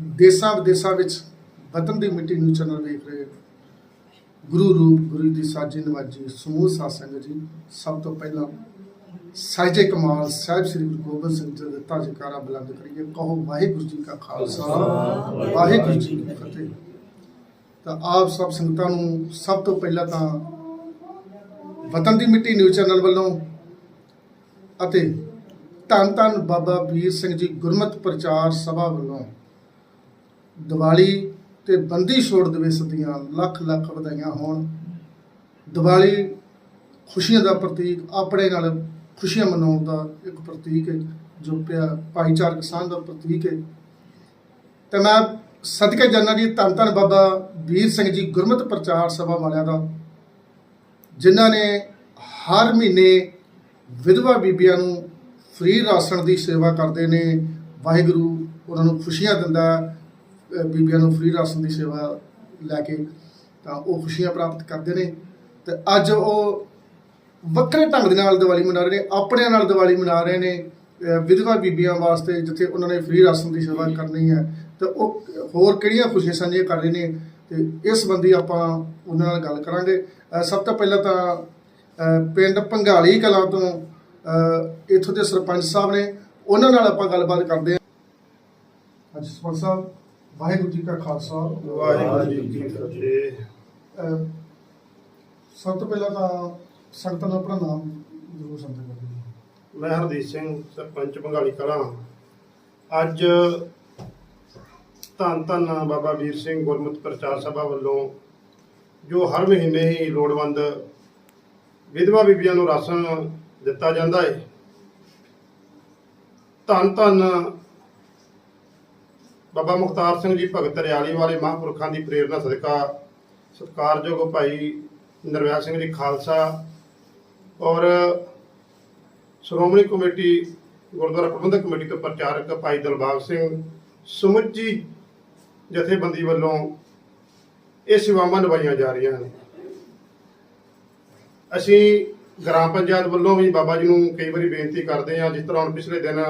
ਦੇਸਾਂ ਵਿਦੇਸਾਂ ਵਿੱਚ ਵਤਨ ਦੀ ਮਿੱਟੀ ਨੂੰ ਚੈਨਲ ਵੇਖ ਰਹੇ ਗੁਰੂ ਰੂਪ ਗੁਰੂ ਦੀ ਸਾਜੀ ਨਵਾਜੀ ਸਮੂਹ ਸਾਧ ਸੰਗਤ ਜੀ, ਸਭ ਤੋਂ ਪਹਿਲਾਂ ਸਾਜੇ ਕਮਾਲ ਸਾਹਿਬ ਸ੍ਰੀ ਗੁਰੂ ਗੋਬਿੰਦ ਸਿੰਘ ਜੀ ਦਾ ਦਿੱਤਾ ਜਕਾਰਾ ਬੁਲੰਦ ਕਰੀਏ। ਕਹੋ ਵਾਹਿਗੁਰੂ ਜੀ ਕਾ ਖਾਲਸਾ, ਵਾਹਿਗੁਰੂ ਜੀ ਕੀ ਫਤਿਹ। ਤਾਂ ਆਪ ਸਭ ਸੰਗਤਾਂ ਨੂੰ ਸਭ ਤੋਂ ਪਹਿਲਾਂ ਤਾਂ ਵਤਨ ਦੀ ਮਿੱਟੀ ਨਿਊਜ਼ ਚੈਨਲ ਵੱਲੋਂ ਅਤੇ ਧੰਨ ਧੰਨ ਬਾਬਾ ਵੀਰ ਸਿੰਘ ਜੀ ਗੁਰਮਤਿ ਪ੍ਰਚਾਰ ਸਭਾ ਵੱਲੋਂ ਦੀਵਾਲੀ ਤੇ ਬੰਦੀ ਛੋੜ ਦਿਵਸ ਦੀਆਂ ਲੱਖ ਲੱਖ ਵਧਾਈਆਂ ਹੋਣ। ਦੀਵਾਲੀ ਖੁਸ਼ੀਆਂ ਦਾ ਪ੍ਰਤੀਕ, ਆਪਣੇ ਨਾਲ ਖੁਸ਼ੀਆਂ ਮਨਾਉਣ ਦਾ ਇੱਕ ਪ੍ਰਤੀਕ ਹੈ, ਜੋ ਪਿਆ ਭਾਈਚਾਰਕ ਸਾਂਝ ਦਾ ਪ੍ਰਤੀਕ ਹੈ। ਤੇ ਮੈਂ ਸਦਕੇ ਜਾਨਾ ਜੀ ਧੰਨ ਧੰਨ ਬਾਬਾ ਵੀਰ ਸਿੰਘ ਜੀ ਗੁਰਮਤਿ ਪ੍ਰਚਾਰ ਸਭਾ ਵਾਲਿਆਂ ਦਾ, ਜਿਨ੍ਹਾਂ ਨੇ ਹਰ ਮਹੀਨੇ ਵਿਧਵਾ ਬੀਬੀਆਂ ਨੂੰ ਫ੍ਰੀ ਰਾਸ਼ਨ ਦੀ ਸੇਵਾ ਕਰਦੇ ਨੇ, ਵਾਹਿਗੁਰੂ ਉਹਨਾਂ ਨੂੰ ਖੁਸ਼ੀਆਂ ਦਿੰਦਾ ਬੀਬੀਆਂ ਨੂੰ ਫ੍ਰੀ ਰਾਸ਼ਨ ਦੀ ਸੇਵਾ ਲੈ ਕੇ ਤਾਂ ਉਹ ਖੁਸ਼ੀਆਂ ਪ੍ਰਾਪਤ ਕਰਦੇ ਨੇ। ਤੇ ਅੱਜ ਉਹ ਵੱਖਰੇ ਢੰਗ ਦੇ ਨਾਲ ਦੀਵਾਲੀ ਮਨਾ ਰਹੇ ਨੇ ਆਪਣਿਆਂ ਨਾਲ ਦੀਵਾਲੀ ਮਨਾ ਰਹੇ ਨੇ। ਵਿਧਵਾ ਬੀਬੀਆਂ ਵਾਸਤੇ ਜਿੱਥੇ ਉਹਨਾਂ ਨੇ ਫ੍ਰੀ ਰਾਸ਼ਨ ਦੀ ਸੇਵਾ ਕਰਨੀ ਹੈ, ਤੇ ਉਹ ਹੋਰ ਕਿਹੜੀਆਂ ਖੁਸ਼ੀਆਂ ਸਾਂਝੀਆਂ ਕਰ ਰਹੇ ਨੇ? ਤੇ ਇਸ ਸੰਬੰਧੀ ਆਪਾਂ ਉਹਨਾਂ ਨਾਲ ਗੱਲ ਕਰਾਂਗੇ। ਸਭ ਤੋਂ ਪਹਿਲਾਂ ਤਾਂ ਪਿੰਡ ਪੰਗਾਲੀ ਕਲਾਂ ਤੋਂ ਇੱਥੋਂ ਦੇ ਸਰਪੰਚ ਸਾਹਿਬ ਨੇ, ਉਹਨਾਂ ਨਾਲ ਆਪਾਂ ਗੱਲਬਾਤ ਕਰਦੇ ਹਾਂ। ਅੱਜ ਸਰਪੰਚ ਸਾਹਿਬ। ਵਾਹਿਗੁਰੂ ਜੀ ਕਾ ਖਾਲਸਾ ਵਾਹਿਗੁਰੂ ਜੀ ਕੀ ਫਤਿਹ। ਸਭ ਤੋਂ ਪਹਿਲਾਂ ਤਾਂ ਸੰਗਤਾਂ ਨੂੰ ਆਪਣਾ ਨਾਮ ਜ਼ਰੂਰ ਸੰਦੇ ਕਰਦੇ ਮੈਂ ਹਰਦੀਪ ਸਿੰਘ ਸਰਪੰਚ ਬੰਗਾਲੀ ਕਲਾਂ। ਅੱਜ ਧੰਨ ਧੰਨ ਬਾਬਾ ਵੀਰ ਸਿੰਘ ਗੁਰਮਤਿ ਪ੍ਰਚਾਰ ਸਭਾ ਵੱਲੋਂ ਜੋ ਹਰ ਮਹੀਨੇ ਹੀ ਲੋੜਵੰਦ ਵਿਧਵਾ ਬੀਬੀਆਂ ਨੂੰ ਰਾਸ਼ਨ ਦਿੱਤਾ ਜਾਂਦਾ ਹੈ ਧੰਨ ਧੰਨ ਬਾਬਾ ਮੁਖਤਾਰ ਸਿੰਘ ਜੀ ਭਗਤ ਰਿਆਲੀ ਵਾਲੇ ਮਹਾਂਪੁਰਖਾਂ ਦੀ ਪ੍ਰੇਰਣਾ ਸਦਕਾ ਸਤਿਕਾਰਯੋਗ ਭਾਈ ਨਰਵੈਲ ਸਿੰਘ ਜੀ ਖਾਲਸਾ ਔਰ ਸ਼੍ਰੋਮਣੀ ਕਮੇਟੀ, ਗੁਰਦੁਆਰਾ ਪ੍ਰਬੰਧਕ ਕਮੇਟੀ ਤੋਂ ਪ੍ਰਚਾਰਕ ਭਾਈ ਦਲਬਾਗ ਸਿੰਘ ਸਮੁੱਚੀ ਜਥੇਬੰਦੀ ਵੱਲੋਂ ਇਹ ਸੇਵਾਵਾਂ ਨਿਭਾਈਆਂ ਜਾ ਰਹੀਆਂ ਹਨ। ਅਸੀਂ ਗ੍ਰਾਮ ਪੰਚਾਇਤ ਵੱਲੋਂ ਵੀ ਬਾਬਾ ਜੀ ਨੂੰ ਕਈ ਵਾਰੀ ਬੇਨਤੀ ਕਰਦੇ ਹਾਂ, ਜਿਸ ਤਰ੍ਹਾਂ ਹੁਣ ਪਿਛਲੇ ਦਿਨ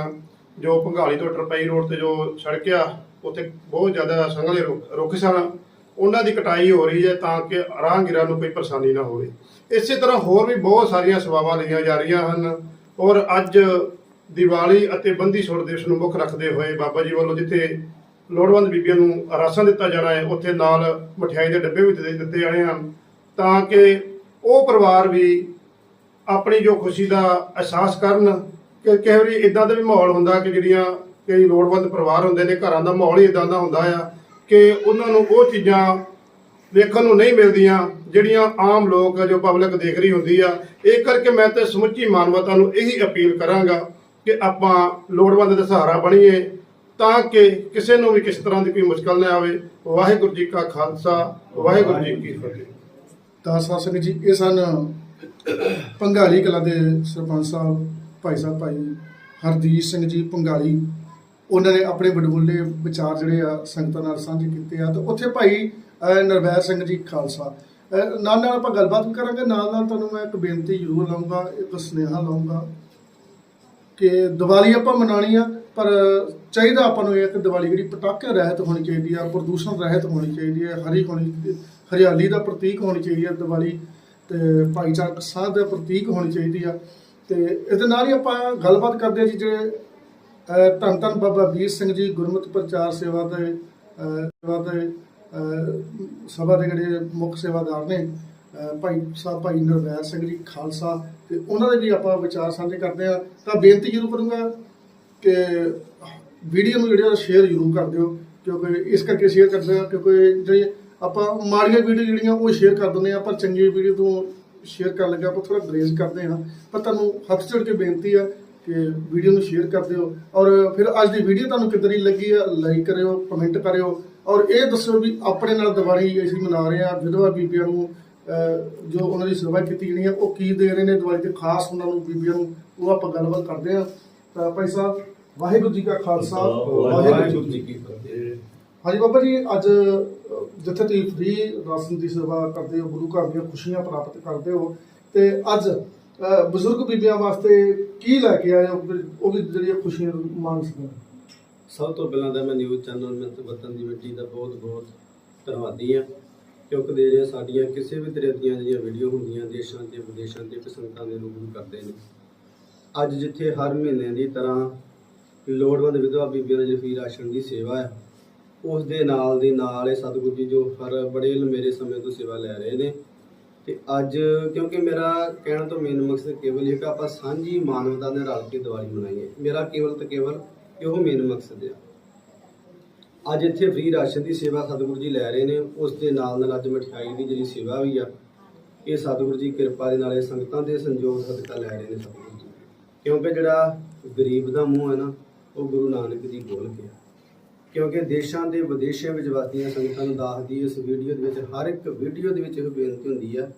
ਜੋ ਭੰਗਾਲੀ ਤੋਂ ਟਰਪਈ ਰੋਡ ਤੇ ਜੋ ਸੜਕ ਆ, ਉੱਥੇ ਬਹੁਤ ਜ਼ਿਆਦਾ ਸੰਘਲੇ ਰੁੱਖ ਰੁੱਖ ਸਨ। ਉਹਨਾਂ ਦੀ ਕਟਾਈ ਹੋ ਰਹੀ ਹੈ ਤਾਂ ਕਿ ਰਾਹਗੀਰਾਂ ਨੂੰ ਕੋਈ ਪਰੇਸ਼ਾਨੀ ਨਾ ਹੋਵੇ। ਇਸੇ ਤਰ੍ਹਾਂ ਹੋਰ ਵੀ ਬਹੁਤ ਸਾਰੀਆਂ ਸੇਵਾਵਾਂ ਲਈਆਂ ਜਾ ਰਹੀਆਂ ਹਨ। ਔਰ ਅੱਜ ਦੀਵਾਲੀ ਅਤੇ ਬੰਦੀ ਛੋੜ ਦਿਵਸ ਨੂੰ ਮੁੱਖ ਰੱਖਦੇ ਹੋਏ ਬਾਬਾ ਜੀ ਵੱਲੋਂ ਜਿੱਥੇ ਲੋੜਵੰਦ ਬੀਬੀਆਂ ਨੂੰ ਰਾਸ਼ਨ ਦਿੱਤਾ ਜਾਣਾ ਹੈ, ਉੱਥੇ ਨਾਲ ਮਠਿਆਈ ਦੇ ਡੱਬੇ ਵੀ ਦਿੱਤੇ ਜਾਣੇ ਹਨ। ਤਾਂ ਕਿ ਉਹ ਪਰਿਵਾਰ ਵੀ ਆਪਣੀ ਜੋ ਖੁਸ਼ੀ ਦਾ ਅਹਿਸਾਸ ਕਰਨ ਕਿ ਕਈ ਵਾਰੀ ਇਦਾਂ ਦਾ ਵੀ ਮਾਹੌਲ ਹੁੰਦਾ ਕਿ ਜਿਹੜੀਆਂ ਕਈ ਲੋੜਵੰਦ ਪਰਿਵਾਰ ਹੁੰਦੇ ਨੇ, ਘਰਾਂ ਦਾ ਮਾਹੌਲ ਹੀ ਇਦਾਂ ਦਾ ਹੁੰਦਾ ਆ ਕਿ ਉਹਨਾਂ ਨੂੰ ਉਹ ਚੀਜ਼ਾਂ ਵੇਖਣ ਨੂੰ ਨਹੀਂ ਮਿਲਦੀਆਂ, ਜਿਹੜੀਆਂ ਆਮ ਲੋਕ ਜੋ ਪਬਲਿਕ ਦੇਖ ਰਹੀ ਹੁੰਦੀ ਆ। ਇਹ ਕਰਕੇ ਮੈਂ ਤੇ ਸਮੁੱਚੀ ਮਾਨਵਤਾ ਨੂੰ ਇਹੀ ਅਪੀਲ ਕਰਾਂਗਾ ਕਿ ਆਪਾਂ ਲੋੜਵੰਦ ਦਾ ਸਹਾਰਾ ਬਣੀਏ ਤਾਂ ਕਿ ਕਿਸੇ ਨੂੰ ਵੀ ਕਿਸ ਤਰ੍ਹਾਂ ਦੀ ਕੋਈ ਮੁਸ਼ਕਲ ਨਾ ਆਵੇ। ਵਾਹਿਗੁਰੂ ਜੀ ਕਾ ਖਾਲਸਾ, ਵਾਹਿਗੁਰੂ ਜੀ ਕੀ ਫਤਿਹ। ਤਾਂ ਸਾਧ ਜੀ, ਇਹ ਸਨ ਪੰਗਾਲੀ ਕਲਾ ਦੇ ਸਰਪੰਚ ਸਾਹਿਬ। ਭਾਈ ਸਾਹਿਬ ਭਾਈ ਹਰਦੀਪ ਸਿੰਘ ਜੀ ਪੰਗਾਲੀ ਉਹਨਾਂ ਨੇ ਆਪਣੇ ਵਡਮੁੱਲੇ ਵਿਚਾਰ ਜਿਹੜੇ ਆ ਸੰਗਤਾਂ ਨਾਲ ਸਾਂਝੇ ਕੀਤੇ ਆ। ਤੇ ਉੱਥੇ ਭਾਈ ਅਹ, ਨਰਵੈਰ ਸਿੰਘ ਜੀ ਖਾਲਸਾ। ਨਾਲ ਨਾਲ ਆਪਾਂ ਗੱਲਬਾਤ ਵੀ ਕਰਾਂਗੇ ਨਾਲ ਨਾਲ ਤੁਹਾਨੂੰ ਮੈਂ ਇੱਕ ਬੇਨਤੀ ਜ਼ਰੂਰ ਲਾਉਂਗਾ ਇੱਕ ਸੁਨੇਹਾ ਲਾਉਂਗਾ ਕਿ ਦੀਵਾਲੀ ਆਪਾਂ ਮਨਾਣੀ ਆ ਪਰ ਚਾਹੀਦਾ ਆਪਾਂ ਨੂੰ ਇਹ ਕਿ ਦੀਵਾਲੀ ਜਿਹੜੀ ਪਟਾਕੇ ਰਹਿਤ ਹੋਣੀ ਚਾਹੀਦੀ ਆ ਪ੍ਰਦੂਸ਼ਣ ਰਹਿਤ ਹੋਣੀ ਚਾਹੀਦੀ ਹੈ ਹਰੀ ਹੋਣੀ ਹਰਿਆਲੀ ਦਾ ਪ੍ਰਤੀਕ ਹੋਣੀ ਚਾਹੀਦੀ ਹੈ ਦੀਵਾਲੀ ਤੇ ਭਾਈਚਾਰਕ ਸਾਧ ਦਾ ਪ੍ਰਤੀਕ ਹੋਣੀ ਚਾਹੀਦੀ ਆ। ਤੇ ਇਹਦੇ ਨਾਲ ਹੀ ਆਪਾਂ ਗੱਲਬਾਤ ਕਰਦੇ ਹਾਂ ਜੀ ਜਿਹੜੇ ਧੰਨ ਧੰਨ ਬਾਬਾ ਵੀਰ ਸਿੰਘ ਜੀ ਗੁਰਮਤਿ ਪ੍ਰਚਾਰ ਸੇਵਾ ਦੇ ਸੇਵਾ ਦੇ ਸਭਾ ਦੇ ਜਿਹੜੇ ਮੁੱਖ ਸੇਵਾਦਾਰ ਨੇ ਭਾਈ ਸਾਹਿਬ ਭਾਈ ਨਰਵੈਰ ਸਿੰਘ ਜੀ ਖਾਲਸਾ, ਤੇ ਉਹਨਾਂ ਦੇ ਵੀ ਆਪਾਂ ਵਿਚਾਰ ਸਾਂਝੇ ਕਰਦੇ ਆ ਤਾਂ ਬੇਨਤੀ ਜ਼ਰੂਰ ਕਰੂੰਗਾ ਕਿ ਵੀਡੀਓ ਨੂੰ ਜਿਹੜਾ ਸ਼ੇਅਰ ਜ਼ਰੂਰ ਕਰ ਦਿਓ, ਕਿਉਂਕਿ ਇਸ ਕਰਕੇ ਸ਼ੇਅਰ ਕਰਦੇ ਆ ਕਿਉਂਕਿ ਜਿਹੜੀ ਆਪਾਂ ਮਾੜੀਆਂ ਵੀਡੀਓ ਜਿਹੜੀਆਂ ਉਹ ਸ਼ੇਅਰ ਕਰ ਦਿੰਦੇ ਆ ਪਰ ਚੰਗੀ ਵੀਡੀਓ ਤੋਂ ਸ਼ੇਅਰ ਕਰਨ ਲੱਗਾ ਆਪਾਂ ਥੋੜਾ ਗਰੇਜ਼ ਕਰਦੇ ਆ ਪਰ ਤੁਹਾਨੂੰ ਹੱਥ ਜੋੜ ਕੇ ਬੇਨਤੀ ਆ ਕਿ ਵੀਡੀਓ ਨੂੰ ਸ਼ੇਅਰ ਕਰ ਦਿਓ। ਔਰ ਫਿਰ ਅੱਜ ਦੀ ਵੀਡੀਓ ਤੁਹਾਨੂੰ ਕਿੱਦਾਂ ਦੀ ਲੱਗੀ ਆ ਲਾਈਕ ਕਰਿਓ ਕਮੈਂਟ ਕਰਿਓ। ਔਰ ਇਹ ਦੱਸੋ ਵੀ ਆਪਣੇ ਨਾਲ ਦੀਵਾਲੀ ਅਸੀਂ ਮਨਾ ਰਹੇ ਆ ਵਿਧਵਾ ਬੀਬੀਆਂ ਨੂੰ ਜੋ ਉਹਨਾਂ ਦੀ ਸੇਵਾ ਕੀਤੀ ਜਾਣੀ ਆ ਉਹ ਕੀ ਦੇ ਰਹੇ ਨੇ ਦੀਵਾਲੀ ਤੇ ਖਾਸ ਉਹਨਾਂ ਨੂੰ ਬੀਬੀਆਂ ਨੂੰ ਉਹ ਆਪਾਂ ਗੱਲਬਾਤ ਕਰਦੇ ਆ ਤਾਂ ਭਾਈ ਸਾਹਿਬ ਵਾਹਿਗੁਰੂ ਜੀ ਕਾ ਖਾਲਸਾ ਵਾਹਿਗੁਰੂ ਜੀ ਕੀ ਫਤਿਹ। ਹਾਂਜੀ ਬਾਬਾ ਜੀ ਅੱਜ ਜਿੱਥੇ ਤੁਸੀਂ ਫ੍ਰੀ ਰਾਸ਼ਨ ਦੀ ਸੇਵਾ ਕਰਦੇ ਹੋ, ਗੁਰੂ ਘਰ ਦੀਆਂ ਖੁਸ਼ੀਆਂ ਪ੍ਰਾਪਤ ਕਰਦੇ ਹੋ, ਤੇ ਅੱਜ ਬਜ਼ੁਰਗ ਬੀਬੀਆਂ ਵਾਸਤੇ ਕੀ ਲੈ ਕੇ ਆਏ ਹੋ? ਉਹ ਵੀ ਜਿਹੜੀਆਂ ਖੁਸ਼ੀਆਂ ਮੰਨ ਸਕਣ ਸਭ ਤੋਂ ਪਹਿਲਾਂ ਤਾਂ ਮੈਂ ਨਿਊਜ਼ ਚੈਨਲ ਮਿੰਤ ਵਤਨ ਦੀ ਮਿੱਟੀ ਦਾ ਬਹੁਤ ਬਹੁਤ ਧੰਨਵਾਦੀ ਹਾਂ, ਕਿਉਂਕਿ ਜਿਹੜੀਆਂ ਸਾਡੀਆਂ ਕਿਸੇ ਵੀ ਤਰ੍ਹਾਂ ਦੀਆਂ ਜਿਹੜੀਆਂ ਵੀਡੀਓ ਹੁੰਦੀਆਂ, ਦੇਸ਼ਾਂ ਤੇ ਵਿਦੇਸ਼ਾਂ ਤੇ ਸੰਗਤਾਂ ਦੇ ਰੂਬਰੂ ਕਰਦੇ ਨੇ। ਅੱਜ ਜਿੱਥੇ ਹਰ ਮਹੀਨੇ ਦੀ ਤਰ੍ਹਾਂ ਲੋੜਵੰਦ ਵਿਧਵਾ ਬੀਬੀਆਂ ਦੀ ਜਿਹੜੀ ਰਾਸ਼ਨ ਦੀ ਸੇਵਾ ਹੈ ਉਸ ਦੇ ਨਾਲ ਦੀ ਨਾਲ ਇਹ ਸਤਿਗੁਰੂ ਜੀ ਜੋ ਹਰ ਬੜੇ ਲੰਮੇਰੇ ਸਮੇਂ ਤੋਂ ਸੇਵਾ ਲੈ ਰਹੇ ਨੇ। ਤੇ ਅੱਜ ਕਿਉਂਕਿ ਮੇਰਾ ਕਹਿਣ ਤੋਂ ਮੇਨ ਮਕਸਦ ਕੇਵਲ ਇਹ ਕਿ ਆਪਾਂ ਸਾਂਝੀ ਮਾਨਵਤਾ ਦੇ ਰਲ ਕੇ ਦੀਵਾਲੀ ਮਨਾਈਏ। ਮੇਰਾ ਕੇਵਲ ਤੇ ਕੇਵਲ ਇਹੋ ਮੇਨ ਮਕਸਦ ਹੈ ਅੱਜ ਇੱਥੇ ਫ੍ਰੀ ਰਾਸ਼ਨ ਦੀ ਸੇਵਾ ਸਤਿਗੁਰੂ ਜੀ ਲੈ ਰਹੇ ਨੇ। ਉਸ ਦੇ ਨਾਲ ਨਾਲ ਅੱਜ ਮਠਿਆਈ ਦੀ ਜਿਹੜੀ ਸੇਵਾ ਵੀ ਆ, ਇਹ ਸਤਿਗੁਰੂ ਜੀ ਕਿਰਪਾ ਦੇ ਨਾਲ ਇਹ ਸੰਗਤਾਂ ਦੇ ਸੰਯੋਗ ਸਦਕਾ ਲੈ ਰਹੇ ਨੇ ਸਤਿਗੁਰੂ ਜੀ। ਕਿਉਂਕਿ ਜਿਹੜਾ ਗਰੀਬ ਦਾ ਮੂੰਹ ਹੈ ਨਾ, ਉਹ ਗੁਰੂ ਨਾਨਕ ਜੀ ਬੋਲ ਗਿਆ ਕਿਉਂਕਿ ਦੇਸ਼ਾਂ ਦੇ ਵਿਦੇਸ਼ਾਂ ਵਿੱਚ ਵਸਦੀਆਂ ਸੰਗਤਾਂ ਨੂੰ ਦੱਸਦੀ ਇਸ ਵੀਡੀਓ ਦੇ ਵਿੱਚ, ਹਰ ਇੱਕ ਵੀਡੀਓ ਦੇ ਵਿੱਚ ਇਹ ਬੇਨਤੀ ਹੁੰਦੀ ਆ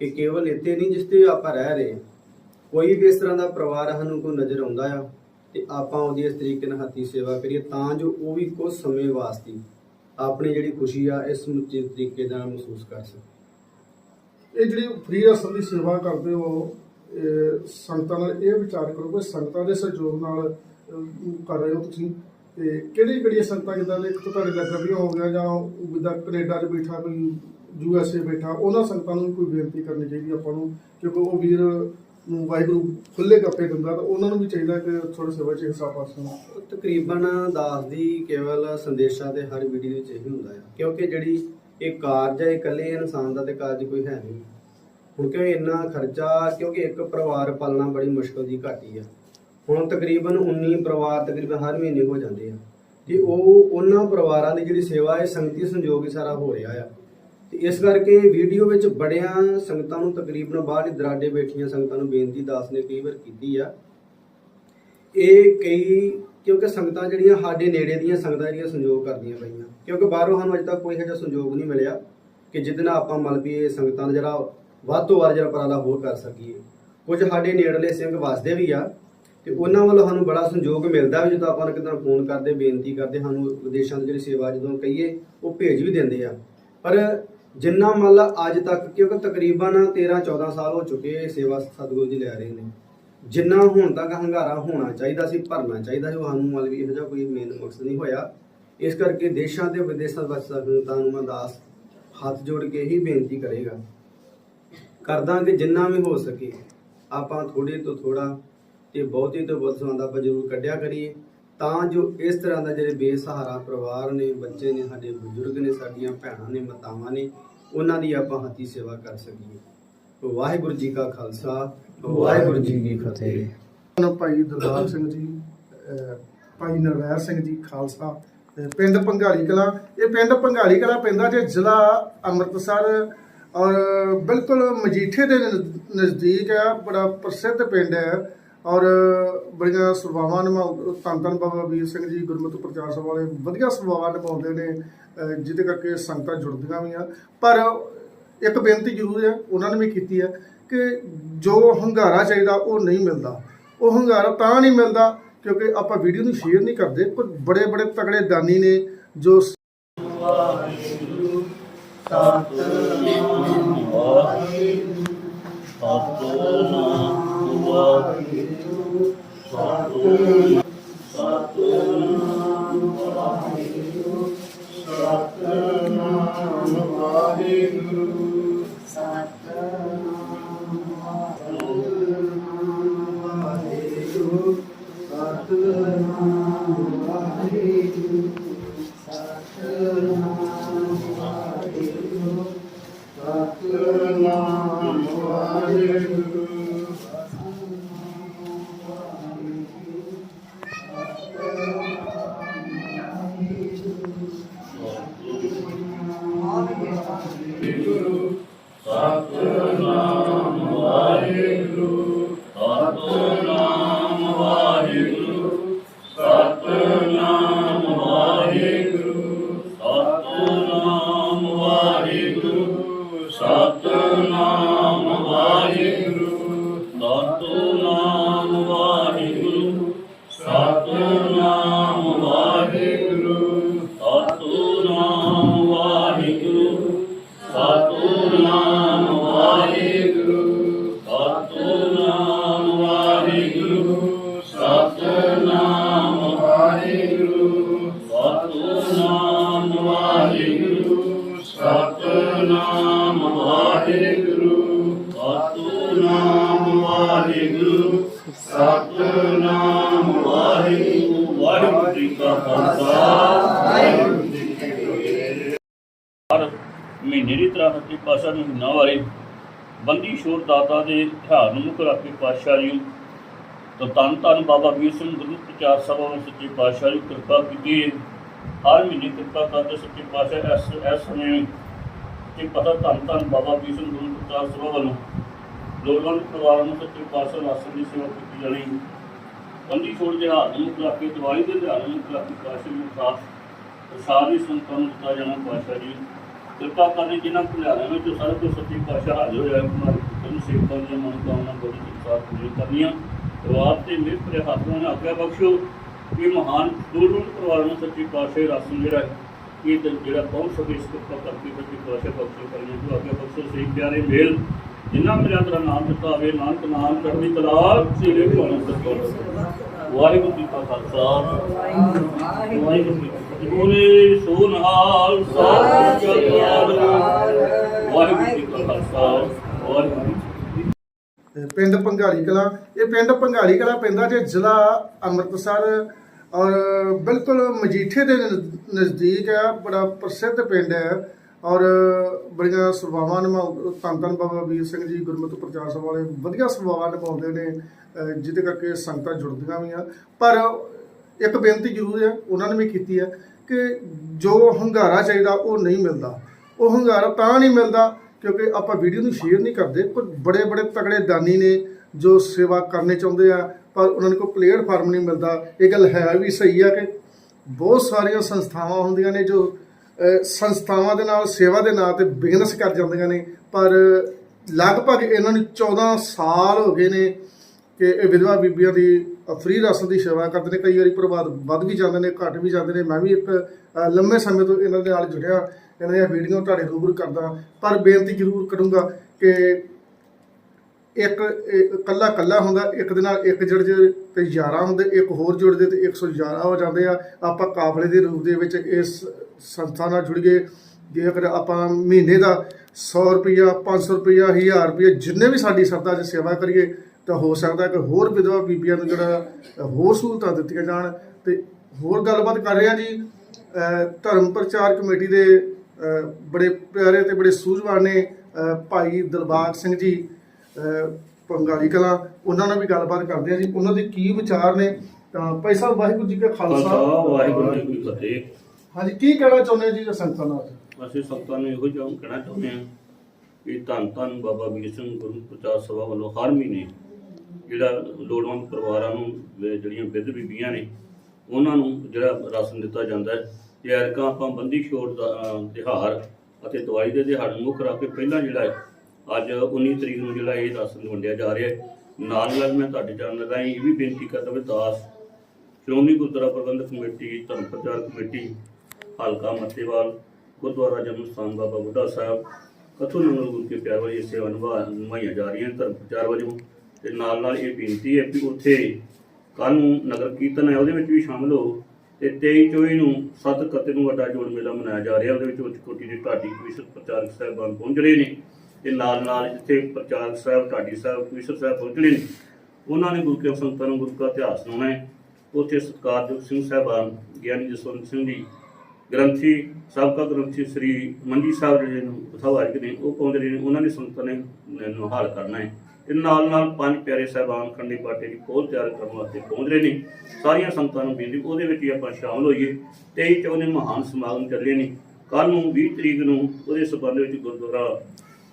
ਕਿ ਕੇਵਲ ਇੱਥੇ ਨਹੀਂ ਜਿਸ ਤੇ ਆਪਾਂ ਰਹਿ ਰਹੇ ਹਾਂ। ਕੋਈ ਵੀ ਇਸ ਤਰ੍ਹਾਂ ਦਾ ਪਰਿਵਾਰ ਸਾਨੂੰ ਕੋਈ ਨਜ਼ਰ ਆਉਂਦਾ ਆ ਤੇ ਆਪਾਂ ਉਹਦੀ ਇਸ ਤਰੀਕੇ ਨਾਲ ਹੱਥੀ ਸੇਵਾ ਕਰੀਏ ਤਾਂ ਜੋ ਉਹ ਵੀ ਕੁਝ ਸਮੇਂ ਵਾਸਤੇ ਆਪਣੀ ਜਿਹੜੀ ਖੁਸ਼ੀ ਆ, ਇਸ ਸਮੁੱਚੇ ਤਰੀਕੇ ਨਾਲ ਮਹਿਸੂਸ ਕਰ ਸਕੇ ਇਹ ਜਿਹੜੀ ਫ੍ਰੀ ਰਸਮ ਦੀ ਸੇਵਾ ਕਰਦੇ ਹੋ ਸੰਗਤਾਂ ਨਾਲ ਇਹ ਵਿਚਾਰ ਕਰੋ ਕਿ ਸੰਗਤਾਂ ਦੇ ਸਹਿਯੋਗ ਨਾਲ ਕਰ ਰਹੇ ਹੋ ਤੁਸੀਂ ਤੇ ਕਿਹੜੀ ਕਿਹੜੀਆਂ ਸੰਗਤਾਂ ਜਿੱਦਾਂ ਦੇ ਇੱਕ ਤਾਂ ਤੁਹਾਡੇ ਨਗਰ ਹੋ ਗਿਆ ਜਾਂ ਜਿੱਦਾਂ ਕੈਨੇਡਾ 'ਚ ਬੈਠਾ, ਕੋਈ ਯੂ ਐਸ ਏ ਬੈਠਾ, ਉਹਨਾਂ ਸੰਗਤਾਂ ਨੂੰ ਕੋਈ ਬੇਨਤੀ ਕਰਨੀ ਚਾਹੀਦੀ ਆਪਾਂ ਨੂੰ, ਕਿਉਂਕਿ ਉਹ ਵੀਰ ਨੂੰ ਵਾਹਿਗੁਰੂ ਖੁੱਲੇ ਗੱਪੇ ਦਿੰਦਾ ਤਾਂ ਉਹਨਾਂ ਨੂੰ ਵੀ ਚਾਹੀਦਾ ਕਿ ਥੋੜੇ ਸੇਵਾ 'ਚ ਹਿੱਸਾ ਪਾਸੋਂ ਤਕਰੀਬਨ ਦਾਸ ਦੀ ਕੇਵਲ ਸੰਦੇਸ਼ਾਂ ਦੇ ਹਰ ਵੀਡੀਓ ਵਿੱਚ ਇਹੀ ਹੁੰਦਾ ਹੈ ਕਿਉਂਕਿ ਜਿਹੜੀ ਇਹ ਕਾਰਜ ਹੈ ਇਹ ਇਕੱਲੇ ਇਨਸਾਨ ਦਾ ਤੇ ਕਾਰਜ ਕੋਈ ਹੈ ਨਹੀਂ। ਹੁਣ ਕਿਉਂ ਇੰਨਾ ਖਰਚਾ, ਕਿਉਂਕਿ ਇੱਕ ਪਰਿਵਾਰ ਪਾਲਣਾ ਬੜੀ ਮੁਸ਼ਕਲ ਦੀ ਘਾਟੀ ਆ। ਹੁਣ ਤਕਰੀਬਨ 19 ਪਰਿਵਾਰ ਤਕਰੀਬਨ ਹਰ ਮਹੀਨੇ ਹੋ ਜਾਂਦੇ ਆ। ਤੇ ਉਹ ਉਹਨਾਂ ਪਰਿਵਾਰਾਂ ਦੀ ਜਿਹੜੀ ਸੇਵਾ ਹੈ, ਸੰਗਤੀ ਸੰਯੋਗ ਹੀ ਸਾਰਾ ਹੋ ਰਿਹਾ ਆ। ਤੇ ਇਸ ਕਰਕੇ ਵੀਡੀਓ ਵਿੱਚ ਬੜਿਆਂ ਸੰਗਤਾਂ ਨੂੰ ਤਕਰੀਬਨ ਬਾਹਰ ਦਰਾਡੇ ਬੈਠੀਆਂ ਸੰਗਤਾਂ ਨੂੰ ਬੇਨਤੀ ਦਾਸ ਨੇ ਕਈ ਵਾਰ ਕੀਤੀ ਆ। ਇਹ ਕਈ, ਕਿਉਂਕਿ ਸੰਗਤਾਂ ਜਿਹੜੀਆਂ ਸਾਡੇ ਨੇੜੇ ਦੀਆਂ ਸੰਗਤਾਂ ਜਿਹੜੀਆਂ ਸੰਯੋਗ ਕਰਦੀਆਂ ਪਈਆਂ। ਕਿਉਂਕਿ ਬਾਹਰੋਂ ਸਾਨੂੰ ਅਜੇ ਤੱਕ ਕੋਈ ਇਹੋ ਜਿਹਾ ਸੰਯੋਗ ਨਹੀਂ ਮਿਲਿਆ ਕਿ ਜਿਹਦੇ ਨਾਲ ਆਪਾਂ ਮਤਲਬ ਵੀ ਇਹ ਸੰਗਤਾਂ ਦਾ ਜਿਹੜਾ ਵੱਧ ਤੋਂ ਵੱਧ ਜਿਹੜਾ ਉਪਰਾਲਾ ਹੋਰ ਕਰ ਸਕੀਏ। ਕੁਝ ਸਾਡੇ ਨੇੜਲੇ ਸਿੰਘ ਵਸਦੇ ਵੀ ਆ। ਤੇ ਉਹਨਾਂ ਵੱਲੋਂ ਸਾਨੂੰ ਬੜਾ ਸੰਯੋਗ ਮਿਲਦਾ ਵੀ ਜਦੋਂ ਆਪਾਂ ਨੂੰ ਕਿਤੇ ਫੋਨ ਕਰਦੇ, ਬੇਨਤੀ ਕਰਦੇ, ਸਾਨੂੰ ਵਿਦੇਸ਼ਾਂ ਦੀ ਜਿਹੜੀ ਸੇਵਾ ਜਦੋਂ ਕਹੀਏ, ਉਹ ਭੇਜ ਵੀ ਦਿੰਦੇ ਆ। ਪਰ ਜਿੰਨਾ ਮੰਨ ਲਾ ਅੱਜ ਤੱਕ, ਕਿਉਂਕਿ ਤਕਰੀਬਨ 13 14 ਸਾਲ ਹੋ ਚੁੱਕੇ ਸੇਵਾ ਸਤਿਗੁਰੂ ਜੀ ਲੈ ਰਹੇ ਨੇ। ਜਿੰਨਾ ਹੁਣ ਤੱਕ ਹੰਗਾਰਾ ਹੋਣਾ ਚਾਹੀਦਾ ਸੀ, ਭਰਨਾ ਚਾਹੀਦਾ ਸੀ, ਉਹ ਸਾਨੂੰ ਮਤਲਬ ਵੀ ਇਹੋ ਜਿਹਾ ਕੋਈ ਮੇਨ ਮਕਸਦ ਨਹੀਂ ਹੋਇਆ। ਇਸ ਕਰਕੇ ਦੇਸ਼ਾਂ ਤੇ ਵਿਦੇਸ਼ਾਂ ਵਿੱਚ ਸੰਗਤਾਂ ਨੂੰ ਮੈਂ ਦਾਸ ਹੱਥ ਜੋੜ ਕੇ ਹੀ ਬੇਨਤੀ ਕਰੇਗਾ। ਕਰਦਾ ਕਿ ਜਿੰਨਾ ਵੀ ਹੋ ਸਕੇ, ਆਪਾਂ ਥੋੜੇ ਤੋਂ ਥੋੜਾ ਤੇ ਬਹੁਤੀ ਤੋਂ ਬਹੁਤ ਸੰਬੰਧ ਆਪਾਂ ਜ਼ਰੂਰ ਕੱਢਿਆ ਕਰੀਏ। ਤਾਂ ਜੋ ਇਸ ਤਰ੍ਹਾਂ ਦਾ ਜਿਹੜੇ ਬੇਸਹਾਰਾ ਪਰਿਵਾਰ ਨੇ, ਬੱਚੇ ਨੇ, ਸਾਡੇ ਬਜ਼ੁਰਗ ਨੇ, ਸਾਡੀਆਂ ਭੈਣਾਂ ਨੇ, ਮਾਤਾਵਾਂ ਨੇ, ਉਹਨਾਂ ਦੀ ਆਪਾਂ ਹੱਥੀ ਸੇਵਾ ਕਰ ਸਕੀਏ। ਵਾਹਿਗੁਰੂ ਜੀ ਕਾ ਖਾਲਸਾ, ਵਾਹਿਗੁਰੂ ਜੀ ਕੀ ਫਤਿਹ। ਭਾਈ ਦਰਬਾਰ ਸਿੰਘ ਜੀ ਭਾਈ ਨਰਵੈਰ ਸਿੰਘ ਜੀ, ਖਾਲਸਾ। ਪਿੰਡ ਪੰਘਾਲੀ ਕਲਾ, ਇਹ ਪਿੰਡ ਪੰਘਾਲੀ ਕਲਾ ਪੈਂਦਾ ਜੇ ਜ਼ਿਲ੍ਹਾ ਅੰਮ੍ਰਿਤਸਰ ਔਰ ਬਿਲਕੁਲ ਮਜੀਠੇ ਦੇ ਨਜ਼ਦੀਕ ਹੈ ਬੜਾ ਪ੍ਰਸਿੱਧ ਪਿੰਡ ਹੈ। ਔਰ ਬੜੀਆਂ ਸੇਵਾਵਾਂ ਨਿਭਾਉ ਧੰਨ ਧੰਨ ਬਾਬਾ ਵੀਰ ਸਿੰਘ ਜੀ ਗੁਰਮਤਿ ਪ੍ਰਚਾਰ ਸਭਾ ਵਾਲੇ ਵਧੀਆ ਸੇਵਾਵਾਂ ਨਿਭਾਉਂਦੇ ਨੇ ਜਿਹਦੇ ਕਰਕੇ ਸੰਗਤਾਂ ਜੁੜਦੀਆਂ ਵੀ ਆ ਪਰ ਇੱਕ ਬੇਨਤੀ ਜ਼ਰੂਰ ਹੈ ਉਹਨਾਂ ਨੇ ਵੀ ਕੀਤੀ ਹੈ ਕਿ ਜੋ ਹੰਗਾਰਾ ਚਾਹੀਦਾ ਉਹ ਨਹੀਂ ਮਿਲਦਾ ਉਹ ਹੰਗਾਰਾ ਤਾਂ ਨਹੀਂ ਮਿਲਦਾ ਕਿਉਂਕਿ ਆਪਾਂ ਵੀਡੀਓ ਨੂੰ ਸ਼ੇਅਰ ਨਹੀਂ ਕਰਦੇ ਪਰ ਬੜੇ ਬੜੇ ਤਗੜੇ ਦਾਨੀ ਨੇ ਜੋ ਸਤਿ ਵਾਹਿਗੁਰੂ ਸਤਿ ਵਾਹਿਗੁਰੂ ਸਤਿ ਸਤਿ ਸਤਿ ਬੰਦੀ ਛੋੜ ਦਾਤਾ ਦੇ ਤਿਉਹਾਰ ਨੂੰ ਮੁੱਖ ਰੱਖ ਕੇ ਪਾਤਸ਼ਾਹ ਜੀ ਤਾਂ ਧੰਨ ਧੰਨ ਬਾਬਾ ਵੀਰ ਸਿੰਘ ਗੁਰੂ ਪ੍ਰਚਾਰ ਸਭਾ ਵਿੱਚ ਸੱਚੇ ਪਾਤਸ਼ਾਹ ਦੀ ਕਿਰਪਾ ਕੀਤੀ ਹੈ ਹਰ ਮਹੀਨੇ ਕਿਰਪਾ ਕਰਦੇ ਸੱਚੇ ਪਾਤਸ਼ਾਹ ਇਸ ਇਸ ਸਮੇਂ ਕਿ ਪਤਾ ਧੰਨ ਧੰਨ ਬਾਬਾ ਵੀਰ ਸਿੰਘ ਗੁਰੂ ਪ੍ਰਚਾਰ ਸਭਾ ਵੱਲੋਂ ਲੋੜਵੰਦ ਪਰਿਵਾਰਾਂ ਨੂੰ ਸੱਚੇ ਪਾਤਸ਼ਾਹ ਰਾਸ਼ਨ ਦੀ ਸੇਵਾ ਕੀਤੀ ਜਾਣੀ ਬੰਦੀ ਛੋੜ ਦੇ ਹਾਲ ਨੂੰ ਰੱਖ ਕੇ ਦੀਵਾਲੀ ਦੇ ਦਿਹਾੜੇ ਨੂੰ ਰੱਖ ਕੇ ਪਾਤਸ਼ਾਹ ਨੂੰ ਖਾਸ ਪ੍ਰਸਾਦ ਵੀ ਸੰਤਾਂ ਨੂੰ ਦਿੱਤਾ ਜਾਣਾ ਪਾਤਸ਼ਾਹ ਜੀ ਕਿਰਪਾ ਕਰਨੀ ਜਿਨ੍ਹਾਂ ਭੁਲਿਆਰਿਆਂ ਵਿੱਚ ਸਾਰੇ ਕੁਝ ਸੱਚੇ ਪਾਤਸ਼ਾਹ ਹਾਜ਼ਰ ਹੋਇਆ ਕੁਮਾਰ ਤੁਹਾਨੂੰ ਸੇਵਕਾਂ ਦੀਆਂ ਮਨੋਕਾਮਨਾ ਬੜੀ ਕਿਰਪਾ ਪੂਰੀ ਕਰਨੀਆਂ। ਪਰਿਵਾਰ ਤੇ ਮਿਹਰ ਭਰੇ ਹੱਥ ਨਾਲ ਆਗਿਆ ਬਖਸ਼ੋ। ਕਿ ਮਹਾਨ ਦੂਰ ਪਰਿਵਾਰ ਨੂੰ ਸੱਚੇ ਪਾਤਸ਼ਾਹ ਰਾਸ਼ਨ ਜਿਹੜਾ ਇਹ ਜਿਹੜਾ ਪਹੁੰਚ ਸਕੇ ਇਸ ਕਿਰਪਾ ਕਰਕੇ ਸੱਚੇ ਪਾਤਸ਼ਾਹ ਬਖਸ਼ੋ ਕਰੀਏ ਜੋ ਆਗਿਆ ਬਖਸ਼ੋ। ਸਹੀ ਪਿਆਰੇ ਮੇਲ ਜਿਨ੍ਹਾਂ ਮੇਰਾ ਤੇਰਾ ਨਾਮ ਦਿੱਤਾ ਹੋਵੇ ਨਾਨਕ ਨਾਮ ਚੜ੍ਹਦੀ ਕਲਾ ਸਿਰੇ ਭਾਣੇ ਸਤਿ ਵਾਹਿਗੁਰੂ ਜੀ ਕਾ ਖਾਲਸਾ। ਵਾਹਿਗੁਰੂ ਜੀ ਕੀ ਬੋਲੇ ਸੋ ਸਤਿ ਸ੍ਰੀ ਅਕਾਲ ਵਾਹਿਗੁਰੂ ਜੀ ਕਾ ਖਾਲਸਾ। ਵਾਹਿਗੁਰੂ ਪਿੰਡ ਪੰਘਾਲੀ ਕਲਾਂ। ਇਹ ਪਿੰਡ ਪੰਘਾਲੀ ਕਲਾਂ ਪੈਂਦਾ ਜੇ ਜ਼ਿਲ੍ਹਾ ਅੰਮ੍ਰਿਤਸਰ ਔਰ ਬਿਲਕੁਲ ਮਜੀਠੇ ਦੇ ਨਜ਼- ਨਜ਼ਦੀਕ ਹੈ ਬੜਾ ਪ੍ਰਸਿੱਧ ਪਿੰਡ ਹੈ। ਔਰ ਬੜੀਆਂ ਸੇਵਾਵਾਂ ਨਿਭਾਉ, ਧੰਨ ਧੰਨ ਬਾਬਾ ਵੀਰ ਸਿੰਘ ਜੀ, ਗੁਰਮਤਿ ਪ੍ਰਚਾਰ ਸਭਾ ਵਾਲੇ ਵਧੀਆ ਸੇਵਾਵਾਂ ਨਿਭਾਉਂਦੇ ਨੇ ਜਿਹਦੇ ਕਰਕੇ ਸੰਗਤਾਂ ਜੁੜਦੀਆਂ ਵੀ ਆ। ਪਰ ਇੱਕ ਬੇਨਤੀ ਜ਼ਰੂਰ ਹੈ, ਉਹਨਾਂ ਨੇ ਵੀ ਕੀਤੀ ਹੈ ਕਿ ਜੋ ਹੰਗਾਰਾ ਚਾਹੀਦਾ ਉਹ ਨਹੀਂ ਮਿਲਦਾ। ਉਹ ਹੰਗਾਰਾ ਤਾਂ ਨਹੀਂ ਮਿਲਦਾ ਕਿਉਂਕਿ ਆਪਾਂ ਵੀਡੀਓ ਨੂੰ ਸ਼ੇਅਰ ਨਹੀਂ ਕਰਦੇ, ਪਰ ਬੜੇ ਬੜੇ ਤਗੜੇ ਦਾਨੀ ਨੇ ਜੋ ਸੇਵਾ ਕਰਨੇ ਚਾਹੁੰਦੇ ਆ, ਪਰ ਉਹਨਾਂ ਨੂੰ ਕੋਈ ਪਲੇਟਫਾਰਮ ਨਹੀਂ ਮਿਲਦਾ। ਇਹ ਗੱਲ ਹੈ ਵੀ ਸਹੀ ਆ ਕਿ ਬਹੁਤ ਸਾਰੀਆਂ ਸੰਸਥਾਵਾਂ ਹੁੰਦੀਆਂ ਨੇ ਜੋ ਸੰਸਥਾਵਾਂ ਦੇ ਨਾਲ, ਸੇਵਾ ਦੇ ਨਾਂ ਤੇ ਬਿਜ਼ਨਸ ਕਰ ਜਾਂਦੀਆਂ ਨੇ, ਪਰ ਲਗਭਗ ਇਹਨਾਂ ਨੂੰ 14 ਸਾਲ ਹੋ ਗਏ ਨੇ ਕਿ ਇਹ ਵਿਧਵਾ ਬੀਬੀਆਂ ਦੀ ਫ੍ਰੀ ਰਾਸ਼ਨ ਦੀ ਸੇਵਾ ਕਰਦੇ ਨੇ। ਕਈ ਵਾਰੀ ਪ੍ਰਭਾਵ ਵੱਧ ਵੀ ਜਾਂਦੇ ਨੇ, ਘਟ ਵੀ ਜਾਂਦੇ ਨੇ। ਮੈਂ ਵੀ ਇੱਕ ਲੰਮੇ ਸਮੇਂ ਤੋਂ ਇਹਨਾਂ ਦੇ ਨਾਲ ਜੁੜਿਆ। ਇਹਨਾਂ ਦੀਆਂ ਵੀਡੀਓ ਤੁਹਾਡੇ ਰੂਬਰੂ ਕਰਦਾ। ਪਰ ਬੇਨਤੀ ਜ਼ਰੂਰ ਕਰੂੰਗਾ ਕਿ ਇੱਕ ਕੱਲਾ ਕੱਲਾ ਹੁੰਦਾ, ਇੱਕ ਦੇ ਨਾਲ ਇੱਕ ਜੁੜ ਜੇ ਤੇ 11 ਹੁੰਦੇ, ਇੱਕ ਹੋਰ ਜੁੜਦੇ ਤੇ 111 ਹੋ ਜਾਂਦੇ ਆ। ਆਪਾਂ ਕਾਫਲੇ ਦੇ ਰੂਪ ਦੇ ਵਿੱਚ ਇਸ ਸੰਸਥਾ ਨਾਲ ਜੁੜੀਏ ਜੇਕਰ ਆਪਾਂ ਮਹੀਨੇ ਦਾ 100 ਰੁਪਇਆ 500 ਰੁਪਇਆ 1000 ਰੁਪਇਆ ਜਿੰਨੇ ਵੀ ਸਾਡੀ ਸਰਦਾ 'ਚ ਸੇਵਾ ਕਰੀਏ, ਤਾਂ ਹੋ ਸਕਦਾ ਕਿ ਹੋਰ ਵਿਧਵਾ ਬੀਬੀਆਂ ਨੂੰ ਜਿਹੜਾ ਹੋਰ ਸਹੂਲਤਾਂ ਦਿੱਤੀਆਂ ਜਾਣ। ਤੇ ਹੋਰ ਗੱਲਬਾਤ ਕਰ ਰਿਹਾ ਜੀ ਧਰਮ ਪ੍ਰਚਾਰ ਕਮੇਟੀ ਦੇ ਬੜੇ ਪਿਆਰੇ ਤੇ ਬੜੇ ਸੂਝਵਾਨ ਨੇ ਭਾਈ ਦਿਲਬਾਗ ਸਿੰਘ ਜੀ ਪੰਗਾਲੀ ਕਲਾਂ। ਉਹਨਾਂ ਨਾਲ ਵੀ ਗੱਲਬਾਤ ਕਰਦੇ ਹਾਂ ਜੀ। ਉਹਨਾਂ ਦੇ ਕੀ ਵਿਚਾਰ ਨੇ? ਤਾਂ ਭਾਈ ਸਾਹਿਬ ਵਾਹਿਗੁਰੂ ਜੀ ਕਾ ਖਾਲਸਾ। ਵਾਹਿਗੁਰੂ ਜੀ ਕੀ ਫਤਿਹ। ਹਾਂਜੀ ਕੀ ਕਹਿਣਾ ਚਾਹੁੰਦੇ ਜੀ ਸੰਗਤਾਂ ਨਾਲ? ਅਸੀਂ ਸੰਗਤਾਂ ਨੂੰ ਇਹੋ ਜਿਹਾ ਕਹਿਣਾ ਚਾਹੁੰਦੇ ਹਾਂ ਕਿ ਧੰਨ ਧੰਨ ਬਾਬਾ ਵੀਰ ਸਿੰਘ ਗੁਰੂ ਪ੍ਰਚਾਰ ਸਭਾ ਵੱਲੋਂ ਹਰ ਮਹੀਨੇ ਜਿਹੜਾ ਲੋੜਵੰਦ ਪਰਿਵਾਰਾਂ ਨੂੰ ਜਿਹੜੀਆਂ ਬਿੱਧ ਬੀਬੀਆਂ ਨੇ ਉਹਨਾਂ ਨੂੰ ਜਿਹੜਾ ਰਾਸ਼ਨ ਦਿੱਤਾ ਜਾਂਦਾ ਹੈ। ਤੇ ਐਰਕਾਂ ਆਪਾਂ ਬੰਦੀ ਛੋੜ ਦਾ ਤਿਉਹਾਰ ਅਤੇ ਦਵਾਈ ਦੇ ਦਿਹਾੜੇ ਨੂੰ ਮੁੱਖ ਰੱਖ ਕੇ ਪਹਿਲਾਂ ਜਿਹੜਾ ਅੱਜ 19 ਤਰੀਕ ਨੂੰ ਜਿਹੜਾ ਇਹ ਰਾਸ਼ਨ ਵੰਡਿਆ ਜਾ ਰਿਹਾ ਹੈ। ਨਾਲ ਨਾਲ ਮੈਂ ਤੁਹਾਡੇ ਚੈਨਲ ਰਾਹੀਂ ਇਹ ਵੀ ਬੇਨਤੀ ਕਰਦਾ ਵੀ ਦਾਸ ਸ਼੍ਰੋਮਣੀ ਗੁਰਦੁਆਰਾ ਪ੍ਰਬੰਧਕ ਕਮੇਟੀ, ਧਰਮ ਪ੍ਰਚਾਰ ਕਮੇਟੀ, ਹਲਕਾ ਮੱਤੇਵਾਲ, ਗੁਰਦੁਆਰਾ ਜਨਮ ਸਥਾਨ ਬਾਬਾ ਬੁੱਢਾ ਸਾਹਿਬ, ਕਥੂ ਨੰਗਲ ਗੁਰੂ ਕੇ ਪਿਆਰ ਵਾਲੀ ਸੇਵਾ ਨਿਭਾ, ਨਿਭਾਈਆਂ ਜਾ ਰਹੀਆਂ ਧਰਮ ਪ੍ਰਚਾਰ ਵਜੋਂ ਤੇ ਨਾਲ ਨਾਲ ਇਹ ਬੇਨਤੀ ਹੈ ਕਿ ਉੱਥੇ ਕੱਲ ਨੂੰ ਨਗਰ ਕੀਰਤਨ ਹੈ, ਉਹਦੇ ਵਿੱਚ ਵੀ ਸ਼ਾਮਲ ਹੋ ਤੇ 23 24 ਨੂੰ ਸੱਤ ਕਤੇ ਨੂੰ ਵੱਡਾ ਜੋੜ ਮੇਲਾ ਮਨਾਇਆ ਜਾ ਰਿਹਾ। ਉਹਦੇ ਵਿੱਚ ਉੱਚ ਕੋਟੀ ਦੇ ਢਾਡੀ ਕਵਿਸ਼ਰ ਪ੍ਰਚਾਰਕ ਸਾਹਿਬਾਨ ਪਹੁੰਚ ਰਹੇ ਨੇ ਤੇ ਨਾਲ ਨਾਲ ਜਿੱਥੇ ਪ੍ਰਚਾਰਕ ਸਾਹਿਬ, ਢਾਡੀ ਸਾਹਿਬ ਕਵਿਸ਼ਰ ਸਾਹਿਬ ਪਹੁੰਚਣੇ ਨੇ। ਉਹਨਾਂ ਨੇ ਗੁਰੂ ਕੇ ਸੰਤਾਂ ਨੂੰ ਗੁਰੂ ਦਾ ਇਤਿਹਾਸ ਸੁਣਾਉਣਾ ਹੈ? ਉੱਥੇ ਸਤਿਕਾਰਯੋਗ ਸਿੰਘ ਸਾਹਿਬਾਨ ਗਿਆਨੀ ਜਸਵੰਤ ਸਿੰਘ ਜੀ, ਗ੍ਰੰਥੀ, ਸਾਬਕਾ ਗ੍ਰੰਥੀ ਸ੍ਰੀ ਮੰਜੀ ਸਾਹਿਬ ਜਿਹੜੇ ਨੂੰ ਉਥਾਵਾਰਿਕ ਨੇ, ਉਹ ਪਹੁੰਚ ਰਹੇ ਨੇ। ਉਹਨਾਂ ਨੇ ਸੰਤਾਂ ਨੇ, ਨੂੰ ਕਰਨਾ ਹੈ। ਤੇ ਨਾਲ ਨਾਲ ਪੰਜ ਪਿਆਰੇ ਸਾਹਿਬਾਨ ਖੰਡੀ ਪਾਟੇ ਦੀ ਕੋਲ ਤਿਆਰ ਕਰਨ ਵਾਸਤੇ ਪਹੁੰਚ ਰਹੇ ਨੇ। ਸਾਰੀਆਂ ਸੰਗਤਾਂ ਨੂੰ ਬੇਨਤੀ, ਉਹਦੇ ਵਿੱਚ ਹੀ ਆਪਾਂ ਸ਼ਾਮਲ ਹੋਈਏ। 23 ਚੌਥੇ ਮਹਾਨ ਸਮਾਗਮ ਚੱਲ ਰਹੇ ਨੇ। ਕੱਲ ਨੂੰ 20 ਤਰੀਕ ਨੂੰ ਉਹਦੇ ਸਬੰਧ ਵਿੱਚ ਗੁਰਦੁਆਰਾ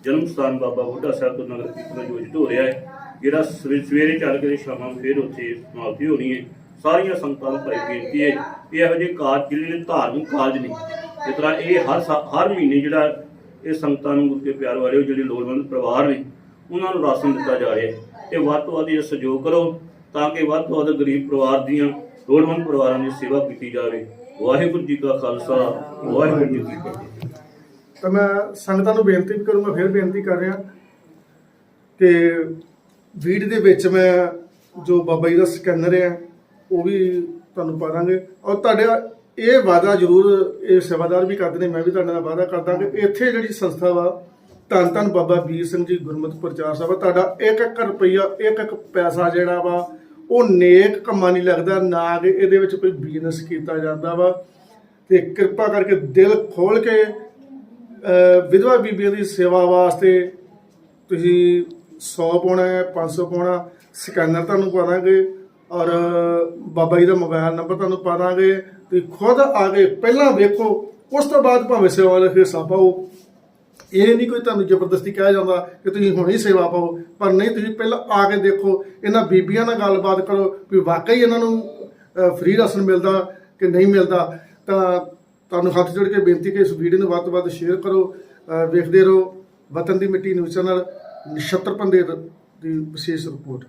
ਜਨਮ ਸਥਾਨ ਬਾਬਾ ਬੁੱਢਾ ਸਾਹਿਬ ਤੋਂ ਨਗਰ ਕੀਰਤਨ ਆਯੋਜਿਤ ਹੋ ਰਿਹਾ ਹੈ, ਜਿਹੜਾ ਸਵੇ- ਸਵੇਰੇ ਚੱਲ ਕੇ ਸ਼ਾਮਾਂ ਨੂੰ ਫਿਰ ਉੱਥੇ ਸਮਾਪਤੀ ਹੋਣੀ ਹੈ। ਸਾਰੀਆਂ ਸੰਗਤਾਂ ਨੂੰ ਭਾਈ ਬੇਨਤੀ ਹੈ ਕਿ ਇਹੋ ਜਿਹੇ ਕਾਰਜ ਜਿਹੜੇ ਨੇ, ਧਾਰਮਿਕ ਕਾਰਜ ਨੇ। ਜਿਸ ਤਰ੍ਹਾਂ ਇਹ ਹਰ ਸਾ- ਹਰ ਮਹੀਨੇ ਜਿਹੜਾ ਇਹ ਸੰਗਤਾਂ ਨੂੰ ਗੁਰੂ ਕੇ ਪਿਆਰ ਵਾਲੇ ਉਹ ਜਿਹੜੇ ਲੋੜਵੰਦ ਪਰਿਵਾਰ ਨੇ ਉਹਨਾਂ ਨੂੰ ਰਾਸ਼ਨ ਦਿੱਤਾ ਜਾ ਰਿਹਾ ਹੈ। ਤੇ ਵੱਧ ਤੋਂ ਵੱਧ ਇਹ ਸਹਿਯੋਗ ਕਰੋ ਤਾਂ ਕਿ ਵੱਧ ਤੋਂ ਵੱਧ ਗਰੀਬ ਪਰਿਵਾਰ ਦੀਆਂ ਲੋੜਵੰਦ ਪਰਿਵਾਰਾਂ ਦੀ ਸੇਵਾ ਕੀਤੀ ਜਾਵੇ। ਵਾਹਿਗੁਰੂ ਜੀ ਕਾ ਖਾਲਸਾ, ਵਾਹਿਗੁਰੂ ਜੀ ਕੀ ਫਤਿਹ। ਤਾਂ ਮੈਂ ਸੰਗਤਾਂ ਨੂੰ ਬੇਨਤੀ ਵੀ ਕਰੂੰਗਾ, ਫਿਰ ਬੇਨਤੀ ਕਰ ਰਿਹਾ ਕਿ ਵੀਡੀਓ ਦੇ ਵਿੱਚ ਮੈਂ ਜੋ ਬਾਬਾ ਜੀ ਦਾ ਸਕੈਨਰ ਹੈ, ਉਹ ਵੀ ਤੁਹਾਨੂੰ ਪਾ ਦਾਂਗੇ। ਔਰ ਤੁਹਾਡਾ ਇਹ ਵਾਅਦਾ ਜ਼ਰੂਰ, ਇਹ ਸੇਵਾਦਾਰ ਵੀ ਕਰਦੇ ਨੇ, ਮੈਂ ਵੀ ਤੁਹਾਡੇ ਨਾਲ ਵਾਅਦਾ ਕਰਦਾ ਕਿ ਇੱਥੇ ਜਿਹੜੀ ਸੰਸਥਾ ਵਾ ਧੰਨ ਧੰਨ ਬਾਬਾ ਵੀਰ ਸਿੰਘ ਜੀ ਗੁਰਮਤਿ ਪ੍ਰਚਾਰ ਸਭਾ ਤੁਹਾਡਾ ਇੱਕ ਇੱਕ ਰੁਪਈਆ, ਇੱਕ ਇੱਕ ਪੈਸਾ ਜਿਹੜਾ ਵਾ, ਉਹ ਨੇਕ ਕੰਮਾਂ ਨਹੀਂ ਲੱਗਦਾ, ਨਾ ਕਿ ਇਹਦੇ ਵਿੱਚ ਕੋਈ ਬਿਜ਼ਨਸ ਕੀਤਾ ਜਾਂਦਾ ਵਾ। ਤੇ ਕਿਰਪਾ ਕਰਕੇ ਦਿਲ ਖੋਲ ਕੇ ਵਿਧਵਾ ਬੀਬੀਆਂ ਦੀ ਸੇਵਾ ਵਾਸਤੇ ਤੁਸੀਂ 100 ਪਾਉਣਾ ਹੈ 500 ਪਾਉਣਾ ਸਕੈਨਰ ਤੁਹਾਨੂੰ ਪਾ ਦਾਂਗੇ ਔਰ ਬਾਬਾ ਜੀ ਦਾ ਮੋਬਾਈਲ ਨੰਬਰ ਤੁਹਾਨੂੰ ਪਾ ਦਾਂਗੇ। ਤੁਸੀਂ ਖੁਦ ਆ ਕੇ ਪਹਿਲਾਂ ਵੇਖੋ, ਉਸ ਤੋਂ ਬਾਅਦ ਭਾਵੇਂ ਸੇਵਾ ਦਾ ਹਿੱਸਾ ਪਾਓ। ਇਹ ਨਹੀਂ ਕੋਈ ਤੁਹਾਨੂੰ ਜ਼ਬਰਦਸਤੀ ਕਿਹਾ ਜਾਂਦਾ ਕਿ ਤੁਸੀਂ ਹੁਣੇ ਹੀ ਸੇਵਾ ਪਾਓ, ਪਰ ਨਹੀਂ, ਤੁਸੀਂ ਪਹਿਲਾਂ ਆ ਕੇ ਦੇਖੋ, ਇਹਨਾਂ ਬੀਬੀਆਂ ਨਾਲ ਗੱਲਬਾਤ ਕਰੋ ਵੀ ਵਾਕਈ ਇਹਨਾਂ ਨੂੰ ਫ੍ਰੀ ਰਾਸ਼ਨ ਮਿਲਦਾ ਕਿ ਨਹੀਂ ਮਿਲਦਾ। ਤਾਂ ਤੁਹਾਨੂੰ ਹੱਥ ਜੋੜ ਕੇ ਬੇਨਤੀ ਕਿ ਇਸ ਵੀਡੀਓ ਨੂੰ ਵੱਧ ਤੋਂ ਵੱਧ ਸ਼ੇਅਰ ਕਰੋ ਵੇਖਦੇ ਰਹੋ। ਵਤਨ ਦੀ ਮਿੱਟੀ ਨਿਊਜ਼ ਚੈਨਲ ਨਛੱਤਰ ਪੰਦੇ ਦੀ ਵਿਸ਼ੇਸ਼ ਰਿਪੋਰਟ